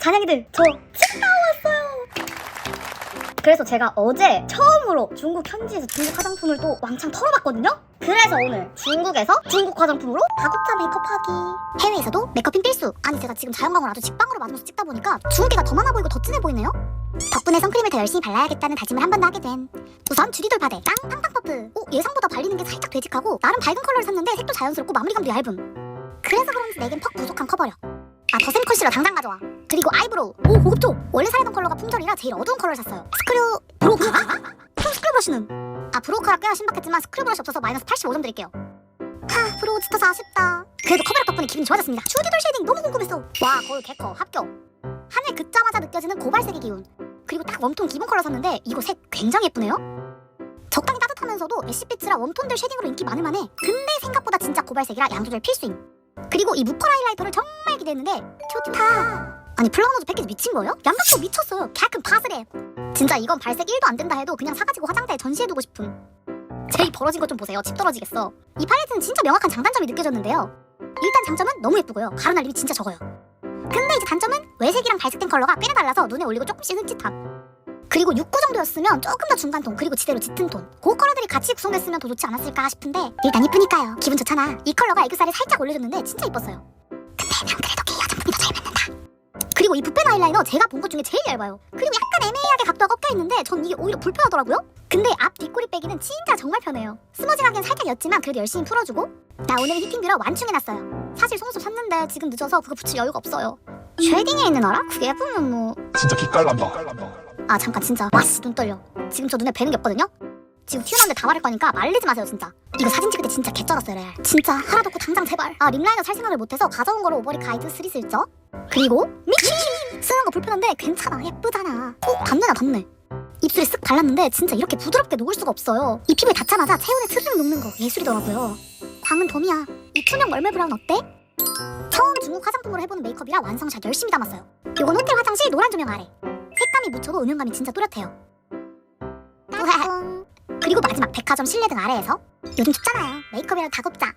잔양이들 저 치과 왔어요. 그래서 제가 어제 처음으로 중국 현지에서 중국 화장품을 또 왕창 털어봤거든요. 그래서 오늘 중국에서 중국 화장품으로 다국자 메이크업하기. 해외에서도 메이크업인 필수. 아니 제가 지금 자연광을 아주 직방으로 맞으면서 찍다 보니까 주은기가 더 많아 보이고 더 진해 보이네요. 덕분에 선크림을 더 열심히 발라야겠다는 다짐을 한 번 더 하게 됨. 우선 주디돌 바데 짱 팡팡 퍼프. 오 예상보다 발리는 게 살짝 되직하고 나름 밝은 컬러를 샀는데 색도 자연스럽고 마무리감도 얇음. 그래서 그런지 내겐 퍽 부족한 커버력. 아 더샘 컬실러 당장 가져와. 그리고 아이브로우. 오 고급져. 원래 사려던 컬러가 품절이라 제일 어두운 컬러를 샀어요. 스크류 브로우카가? 그럼 스크류 브러쉬는? 아 브로우카가 꽤나 신박했지만 스크류 브러쉬 없어서 마이너스 85점 드릴게요. 하 브로우 짙어서 아쉽다. 그래도 커버력 덕분에 기분이 좋아졌습니다. 주디돌 쉐이딩 너무 궁금했어. 와 거울 개커 합격. 하늘 긋자마자 느껴지는 고발색의 기운. 그리고 딱 웜톤 기본 컬러 샀는데 이거 색 굉장히 예쁘네요. 적당히 따뜻하면서도 애쉬빛이라 웜톤들 쉐딩으로 인기 많을 만해. 근데 생각보다 진짜 고발색이라 양조절 필수임. 그리고 이 무펄 하이라이터를 정말 기대했는데 좋다. 아니 플라워너즈 패키지 미친 거예요? 양각도 미쳤어요. 개큰 파스레. 진짜 이건 발색 1도 안 된다 해도 그냥 사가지고 화장대에 전시해두고 싶음. 제이 벌어진 것 좀 보세요. 집 떨어지겠어. 이 팔레트는 진짜 명확한 장단점이 느껴졌는데요. 일단 장점은 너무 예쁘고요. 가루 날림이 진짜 적어요. 근데 이제 단점은 외색이랑 발색된 컬러가 꽤나 달라서 눈에 올리고 조금씩 흠칫함. 그리고 69 정도였으면 조금 더 중간 톤 그리고 지대로 짙은 톤. 그 컬러들이 같이 구성됐으면 더 좋지 않았을까 싶은데 일단 이쁘니까요. 기분 좋잖아. 이 컬러가 애교살에 살짝 올려줬는데 진짜 이뻤어요. 근데 난 그래도 이 화장품이 더 잘 맞는다. 그리고 이 붓펜 아이라이너 제가 본 것 중에 제일 얇아요. 그리고 약간 애매하게 각도가 꺾여 있는데 전 이게 오히려 불편하더라고요. 근데 앞 뒷꼬리 빼기는 진짜 정말 편해요. 스머징하기엔 살짝 였지만 그래도 열심히 풀어주고 나 오늘 히팅 뷰러 완충해놨어요. 사실 속눈썹 샀는데 지금 늦어서 그거 붙일 여유가 없어요. 쉐딩에 있는 알아? 그게 예쁘면 뭐 진짜 기깔난다. 아 잠깐 진짜. 와씨 눈 떨려. 지금 저 눈에 뵈는 게 없거든요? 지금 튀어나온데 다 말할 거니까 말리지 마세요 진짜. 이거 사진 찍을 때 진짜 개쩔었어요 레알. 진짜 하나도 없고 당장 제발. 아 립라이너 살 생각을 못해서 가져온 거로 오버립 가이드 3 슬쩍 그리고 미친! 쓰는 거 불편한데 괜찮아 예쁘잖아. 어 닿네나 닿네. 입술에 쓱 발랐는데 진짜 이렇게 부드럽게 녹을 수가 없어요. 이 피부에 닿자마자 체온에 스르륵 녹는 거 예술이더라고요. 광은 돔이야. 이 투명 멀매 브라운 어때? 처음 중국 화장품으로 해보는 메이크업이라 완성샷 열심히 담았어요. 요건 호텔 화장실 노란 조명 아래 이 묻혀도 음영감이 진짜 또렷해요. 그리고 마지막 백화점 실내 등 아래에서 요즘 춥잖아요. 메이크업이라도 다 굽자.